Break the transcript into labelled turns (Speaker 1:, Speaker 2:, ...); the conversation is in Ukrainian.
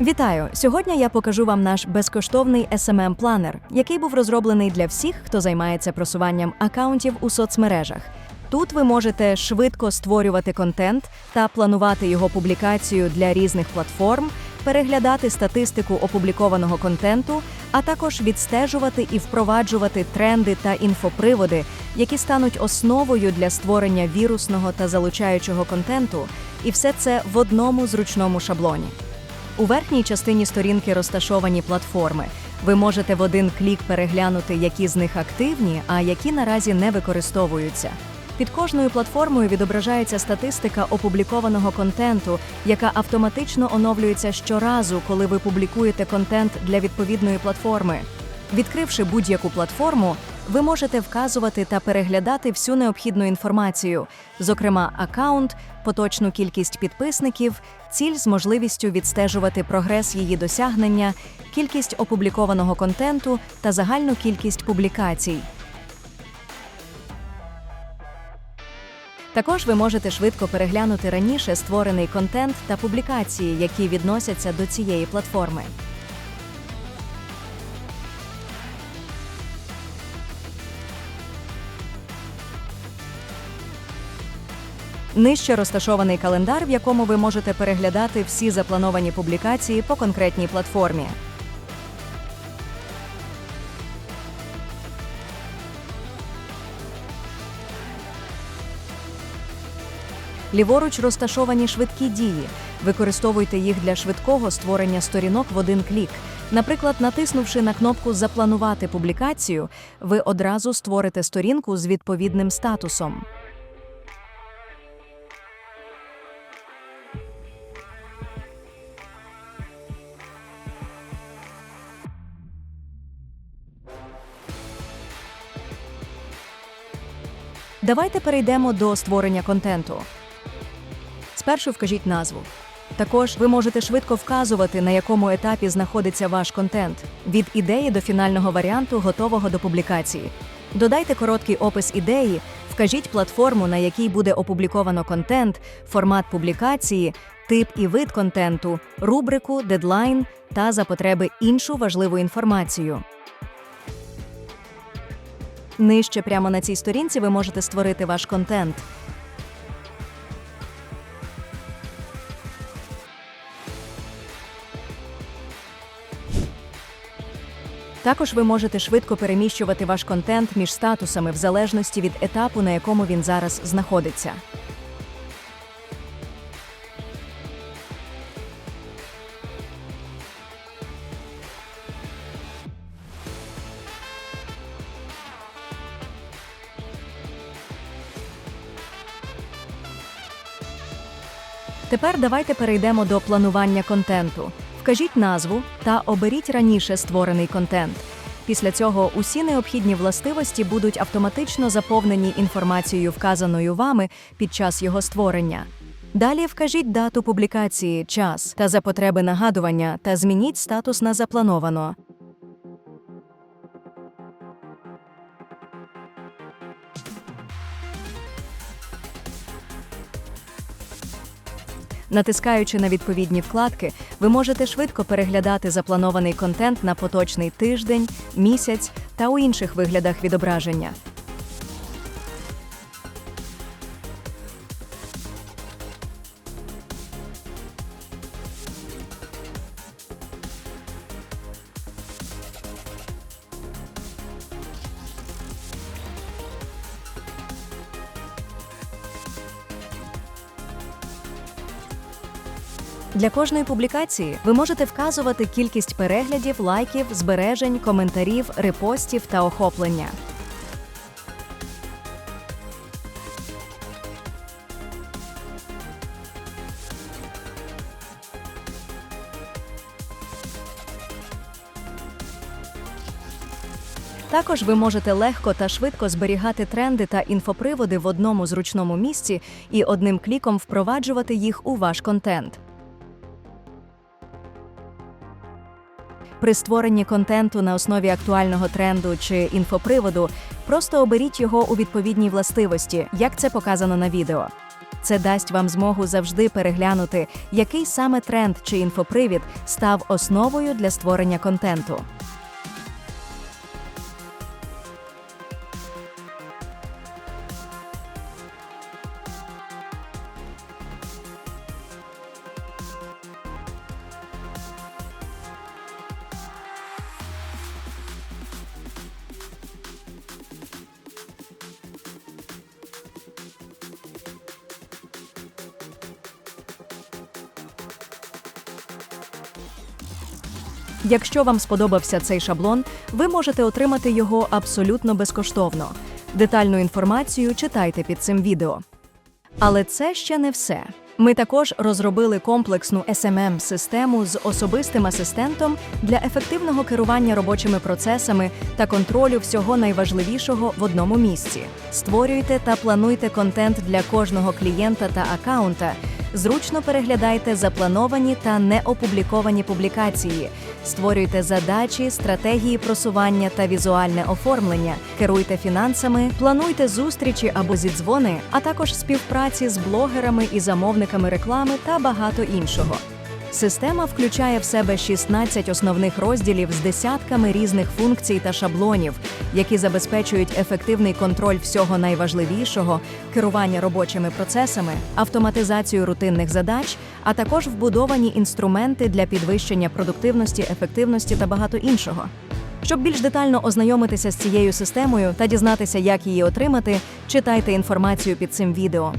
Speaker 1: Вітаю! Сьогодні я покажу вам наш безкоштовний smm планер який був розроблений для всіх, хто займається просуванням акаунтів у соцмережах. Тут ви можете швидко створювати контент та планувати його публікацію для різних платформ, переглядати статистику опублікованого контенту, а також відстежувати і впроваджувати тренди та інфоприводи, які стануть основою для створення вірусного та залучаючого контенту, і все це в одному зручному шаблоні. У верхній частині сторінки розташовані платформи. Ви можете в один клік переглянути, які з них активні, а які наразі не використовуються. Під кожною платформою відображається статистика опублікованого контенту, яка автоматично оновлюється щоразу, коли ви публікуєте контент для відповідної платформи. Відкривши будь-яку платформу, ви можете вказувати та переглядати всю необхідну інформацію, зокрема акаунт, поточну кількість підписників, ціль з можливістю відстежувати прогрес її досягнення, кількість опублікованого контенту та загальну кількість публікацій. Також ви можете швидко переглянути раніше створений контент та публікації, які відносяться до цієї платформи. Нижче розташований календар, в якому ви можете переглядати всі заплановані публікації по конкретній платформі. Ліворуч розташовані швидкі дії. Використовуйте їх для швидкого створення сторінок в один клік. Наприклад, натиснувши на кнопку Запланувати публікацію, ви одразу створите сторінку з відповідним статусом. Давайте перейдемо до створення контенту. Спершу вкажіть назву. Також ви можете швидко вказувати, на якому етапі знаходиться ваш контент від ідеї до фінального варіанту, готового до публікації. Додайте короткий опис ідеї, вкажіть платформу, на якій буде опубліковано контент, формат публікації, тип і вид контенту, рубрику, дедлайн та за потреби іншу важливу інформацію. Нижче прямо на цій сторінці ви можете створити ваш контент. Також ви можете швидко переміщувати ваш контент між статусами в залежності від етапу, на якому він зараз знаходиться. Тепер давайте перейдемо до планування контенту. Вкажіть назву та оберіть раніше створений контент. Після цього усі необхідні властивості будуть автоматично заповнені інформацією, вказаною вами під час його створення. Далі вкажіть дату публікації, час та за потреби нагадування та змініть статус на заплановано. Натискаючи на відповідні вкладки, ви можете швидко переглядати запланований контент на поточний тиждень, місяць та у інших виглядах відображення. Для кожної публікації ви можете вказувати кількість переглядів, лайків, збережень, коментарів, репостів та охоплення. Також ви можете легко та швидко зберігати тренди та інфоприводи в одному зручному місці і одним кліком впроваджувати їх у ваш контент. При створенні контенту на основі актуального тренду чи інфоприводу просто оберіть його у відповідній властивості, як це показано на відео. Це дасть вам змогу завжди переглянути, який саме тренд чи інфопривід став основою для створення контенту. Якщо вам сподобався цей шаблон, ви можете отримати його абсолютно безкоштовно. Детальну інформацію читайте під цим відео. Але це ще не все. Ми також розробили комплексну smm систему з особистим асистентом для ефективного керування робочими процесами та контролю всього найважливішого в одному місці. Створюйте та плануйте контент для кожного клієнта та акаунта. Зручно переглядайте заплановані та неопубліковані публікації, створюйте задачі, стратегії просування та візуальне оформлення, керуйте фінансами, плануйте зустрічі або зідзвони, а також співпраці з блогерами і замовниками реклами та багато іншого. Система включає в себе 16 основних розділів з десятками різних функцій та шаблонів, які забезпечують ефективний контроль всього найважливішого, керування робочими процесами, автоматизацію рутинних задач, а також вбудовані інструменти для підвищення продуктивності, ефективності та багато іншого. Щоб більш детально ознайомитися з цією системою та дізнатися, як її отримати, читайте інформацію під цим відео.